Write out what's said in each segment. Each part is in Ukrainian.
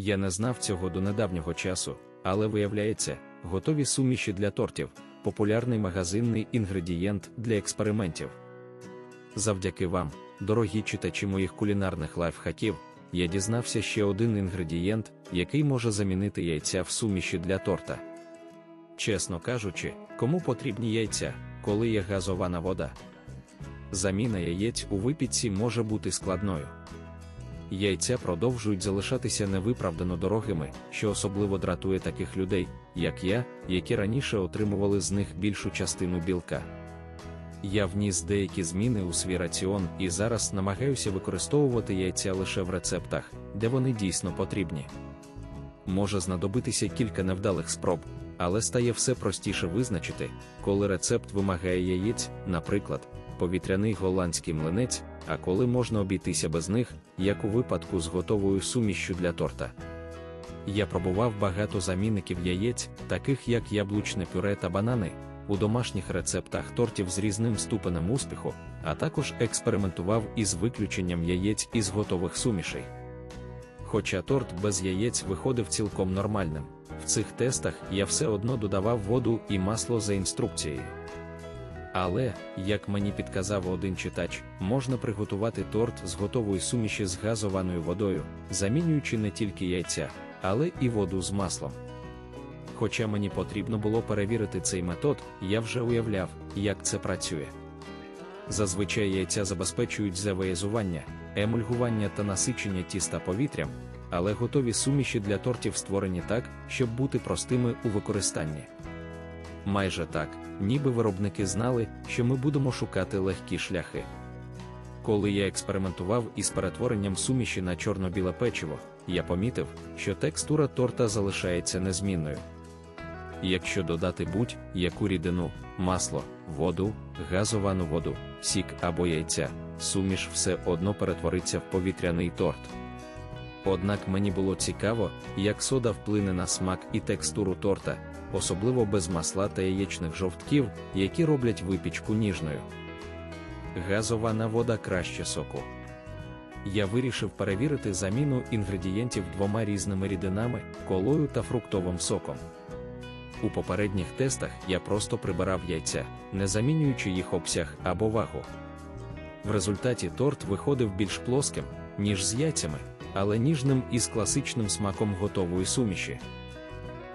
Я не знав цього до недавнього часу, але виявляється, готові суміші для тортів популярний магазинний інгредієнт для експериментів. Завдяки вам, дорогі читачі моїх кулінарних лайфхаків, я дізнався ще один інгредієнт, який може замінити яйця в суміші для торта. Чесно кажучи, кому потрібні яйця, коли є газована вода? Заміна яєць у випічці може бути складною. Яйця продовжують залишатися невиправдано дорогими, що особливо дратує таких людей, як я, які раніше отримували з них більшу частину білка. Я вніс деякі зміни у свій раціон і зараз намагаюся використовувати яйця лише в рецептах, де вони дійсно потрібні. Може знадобитися кілька невдалих спроб, але стає все простіше визначити, коли рецепт вимагає яєць, наприклад, повітряний голландський млинець, а коли можна обійтися без них, як у випадку з готовою сумішшю для торта. Я пробував багато замінників яєць, таких як яблучне пюре та банани, у домашніх рецептах тортів з різним ступенем успіху, а також експериментував із виключенням яєць із готових сумішей. Хоча торт без яєць виходив цілком нормальним, в цих тестах я все одно додавав воду і масло за інструкцією. Але, як мені підказав один читач, можна приготувати торт з готової суміші з газованою водою, замінюючи не тільки яйця, але і воду з маслом. Хоча мені потрібно було перевірити цей метод, я вже уявляв, як це працює. Зазвичай яйця забезпечують завеязування, емульгування та насичення тіста повітрям, але готові суміші для тортів створені так, щоб бути простими у використанні. Майже так, ніби виробники знали, що ми будемо шукати легкі шляхи. Коли я експериментував із перетворенням суміші на чорно-біле печиво, я помітив, що текстура торта залишається незмінною. Якщо додати будь-яку рідину, масло, воду, газовану воду, сік або яйця, суміш все одно перетвориться в повітряний торт. Однак мені було цікаво, як сода вплине на смак і текстуру торта, особливо без масла та яєчних жовтків, які роблять випічку ніжною. Газована вода краще соку. Я вирішив перевірити заміну інгредієнтів двома різними рідинами, колою та фруктовим соком. У попередніх тестах я просто прибирав яйця, не замінюючи їх обсяг або вагу. В результаті торт виходив більш плоским, ніж з яйцями, але ніжним із класичним смаком готової суміші.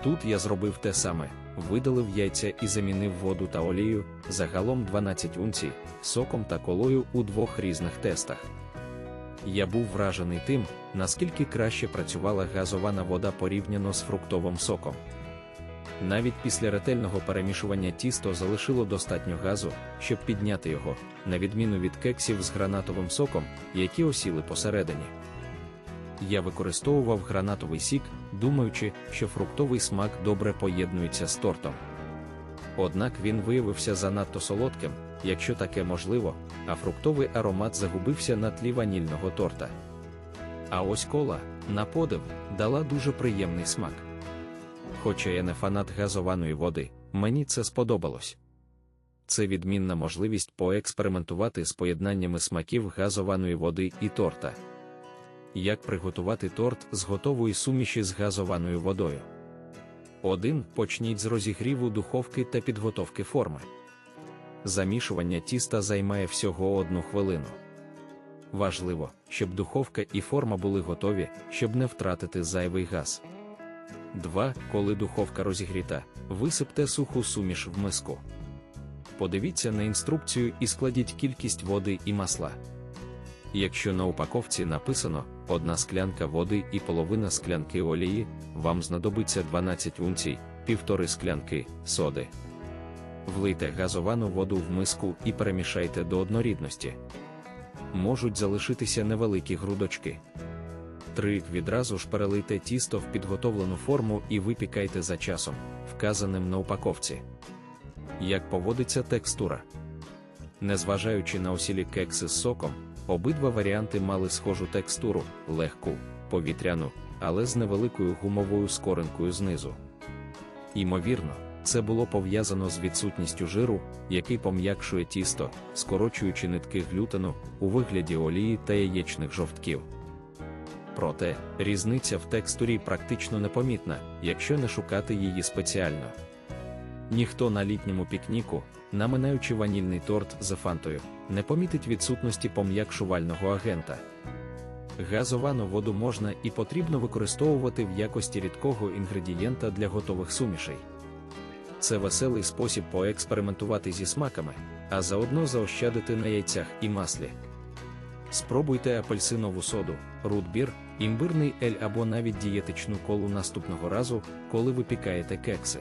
Тут я зробив те саме: видалив яйця і замінив воду та олію, загалом 12 унцій, соком та колою у двох різних тестах. Я був вражений тим, наскільки краще працювала газована вода порівняно з фруктовим соком. Навіть після ретельного перемішування тісто залишило достатньо газу, щоб підняти його, на відміну від кексів з гранатовим соком, які осіли посередині. Я використовував гранатовий сік, думаючи, що фруктовий смак добре поєднується з тортом. Однак він виявився занадто солодким, якщо таке можливо, а фруктовий аромат загубився на тлі ванільного торта. А ось кола, на подив, дала дуже приємний смак. Хоча я не фанат газованої води, мені це сподобалось. Це відмінна можливість поекспериментувати з поєднаннями смаків газованої води і торта. Як приготувати торт з готової суміші з газованою водою? 1. Почніть з розігріву духовки та підготовки форми. Замішування тіста займає всього одну хвилину. Важливо, щоб духовка і форма були готові, щоб не втратити зайвий газ. 2. Коли духовка розігріта, висипте суху суміш в миску. Подивіться на інструкцію і складіть кількість води і масла. Якщо на упаковці написано одна склянка води і половина склянки олії, вам знадобиться 12 унцій, півтори склянки соди. Влийте газовану воду в миску і перемішайте до однорідності. Можуть залишитися невеликі грудочки. 3. Відразу ж перелийте тісто в підготовлену форму і випікайте за часом, вказаним на упаковці. Як поводиться текстура? Незважаючи на осілі кекси з соком, обидва варіанти мали схожу текстуру, легку, повітряну, але з невеликою гумовою скоринкою знизу. Імовірно, це було пов'язано з відсутністю жиру, який пом'якшує тісто, скорочуючи нитки глютену у вигляді олії та яєчних жовтків. Проте, різниця в текстурі практично непомітна, якщо не шукати її спеціально. Ніхто на літньому пікніку, наминаючи ванільний торт за фантою, не помітить відсутності пом'якшувального агента. Газовану воду можна і потрібно використовувати в якості рідкого інгредієнта для готових сумішей. Це веселий спосіб поекспериментувати зі смаками, а заодно заощадити на яйцях і маслі. Спробуйте апельсинову соду, рутбір, імбирний ель або навіть дієтичну колу наступного разу, коли випікаєте кекси.